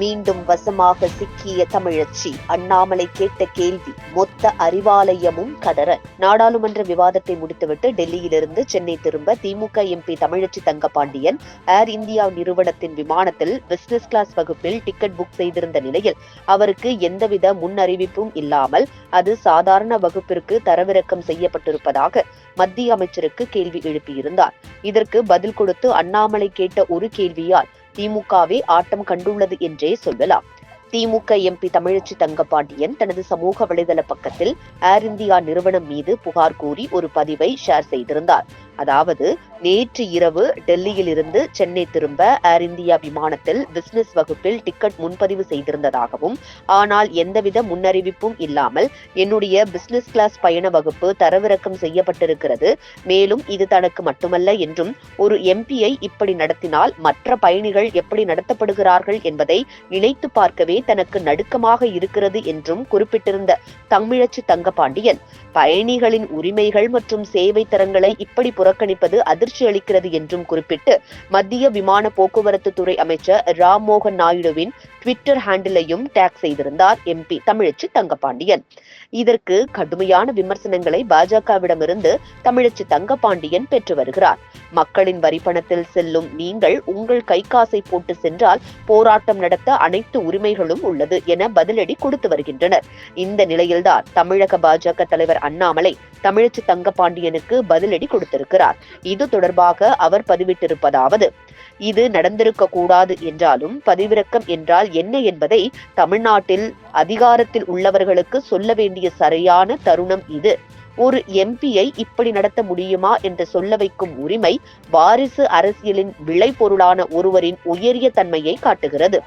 மீண்டும் வசமாக சிக்கிய தமிழச்சி அண்ணாமலை கேட்ட கேள்வி மொத்த அறிவாலயமும் கதற. நாடாளுமன்ற விவாதத்தை முடித்துவிட்டு டெல்லியிலிருந்து சென்னை திரும்ப DMK MP Thamizhachi Thangapandian air India நிறுவனத்தின் விமானத்தில் பிசினஸ் கிளாஸ் வகுப்பில் டிக்கெட் புக் செய்திருந்த நிலையில் அவருக்கு எந்தவித முன் அறிவிப்பும் இல்லாமல் அது சாதாரண வகுப்பிற்கு தரவிறக்கம் செய்யப்பட்டிருப்பதாக மத்திய அமைச்சருக்கு கேள்வி எழுப்பியிருந்தார். இதற்கு பதில் கொடுத்து அண்ணாமலை கேட்ட ஒரு கேள்வியால் திமுகவே ஆட்டம் கண்டுள்ளது என்றே சொல்லலாம். திமுக எம்பி தமிழச்சி தங்கபாண்டியன் தனது சமூக வலைதள பக்கத்தில் ஏர் இந்தியா நிறுவனம் மீது புகார் கூறி ஒரு பதிவை ஷேர் செய்திருந்தார். அதாவது நேற்று இரவு டெல்லியில் இருந்து சென்னை திரும்ப ஏர் இந்தியா விமானத்தில் பிசினஸ் வகுப்பில் டிக்கெட் முன்பதிவு செய்திருந்ததாகவும் ஆனால் எந்தவித முன்னறிவிப்பும் இல்லாமல் என்னுடைய பிசினஸ் கிளாஸ் பயண வகுப்பு தரவிறக்கம் செய்யப்பட்டிருக்கிறது. மேலும் இது தனக்கு மட்டுமல்ல என்றும் ஒரு எம்பியை இப்படி நடத்தினால் மற்ற பயணிகள் எப்படி நடத்தப்படுகிறார்கள் என்பதை நினைத்து பார்க்கவே தனக்கு நடுக்கமாக இருக்கிறது என்றும் குறிப்பிட்டிருந்த தமிழச்சி தங்கபாண்டியன் பயணிகளின் உரிமைகள் மற்றும் சேவை தரங்களை இப்படி புறக்கணிப்பது அதிர்ச்சி அளிக்கிறது என்றும் குறிப்பிட்டு மத்திய விமான போக்குவரத்து துறை அமைச்சர் ராம் மோகன் நாயுடுவின் ட்விட்டர் ஹேண்டிலையும் டேக் செய்திருந்தார் எம்பி தமிழச்சி தங்கபாண்டியன் இதற்கு கடுமையான விமர்சனங்களை பாஜகவிடமிருந்து தமிழச்சி தங்கபாண்டியன் பெற்று வருகிறார். மக்களின் வரிப்பணத்தில் செல்லும் நீங்கள் உங்கள் கை காசை போட்டு சென்றால் போராட்டம் நடத்த அனைத்து உரிமைகளும் உள்ளது என பதிலடி கொடுத்து வருகின்றனர். இந்த நிலையில்தான் தமிழக பாஜக தலைவர் அண்ணாமலை தமிழச்சி தங்கபாண்டியனுக்கு பதிலடி கொடுத்திருக்கிறார். இது தொடர்பாக அவர் பதிவிட்டிருப்பதாவது இது நடந்திருக்க கூடாது என்றாலும் பதிவிறக்கம் என்றால் என்ன என்பதை தமிழ்நாட்டில் அதிகாரத்தில் உள்ளவர்களுக்கு சொல்ல வேண்டிய சரியான தருணம் இது. ஒரு எம்பியை இப்படி நடத்த முடியுமா என்று சொல்ல வைக்கும் உரிமை வாரிசு அரசியலின் விளைபொருளான ஒருவரின் உயரிய தன்மையை காட்டுகிறது.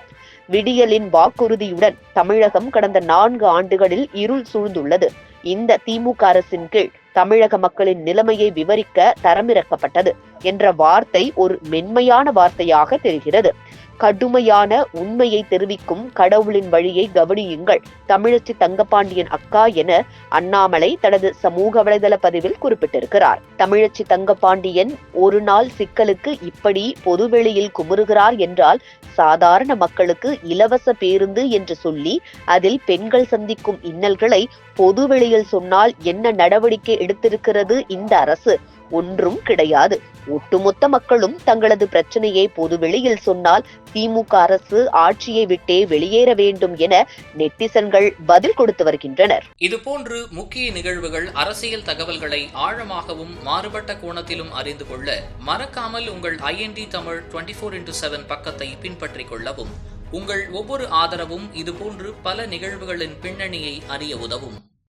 விடியலின் வாக்குறுதியுடன் தமிழகம் கடந்த நான்கு ஆண்டுகளில் இருள் சூழ்ந்துள்ளது. இந்த திமுக அரசின் கீழ் தமிழக மக்களின் நிலைமையை விவரிக்க தரமிறக்கப்பட்டது. என்ற வார்த்தை ஒரு மென்மையான வார்த்தையாக தெரிகிறது. கடுமையான உண்மையை தெரிவிக்கும் கடவுளின் வழியை கவனியுங்கள். தமிழச்சி தங்கபாண்டியன் அக்கா என அண்ணாமலை தனது சமூக வலைதள பதிவில் குறிப்பிட்டிருக்கிறார். தமிழச்சி தங்கபாண்டியன் ஒரு நாள் சிக்கலுக்கு இப்படி பொதுவெளியில் குமுறுகிறார் என்றால் சாதாரண மக்களுக்கு இலவச பேருந்து என்று சொல்லி அதில் பெண்கள் சந்திக்கும் இன்னல்களை பொதுவெளியில் சொன்னால் என்ன நடவடிக்கை எடுத்திருக்கிறது இந்த அரசு? ஒன்றும் கிடையாது. ஒட்டுமொத்த மக்களும் தங்களது பிரச்சனையை பொதுவெளியில் சொன்னால் திமுக அரசு ஆட்சியை விட்டே வெளியேற வேண்டும் என நெட்டிசன்கள் பதில் கொடுத்து வருகின்றனர். இதுபோன்று முக்கிய நிகழ்வுகள் அரசியல் தகவல்களை ஆழமாகவும் மாறுபட்ட கோணத்திலும் அறிந்து கொள்ள மறக்காமல் உங்கள் IND Tamil twenty four into seven பக்கத்தை பின்பற்றிக் கொள்ளவும் உங்கள் ஒவ்வொரு ஆதரவும் இதுபோன்று பல நிகழ்வுகளின் பின்னணியை அறிய உதவும்.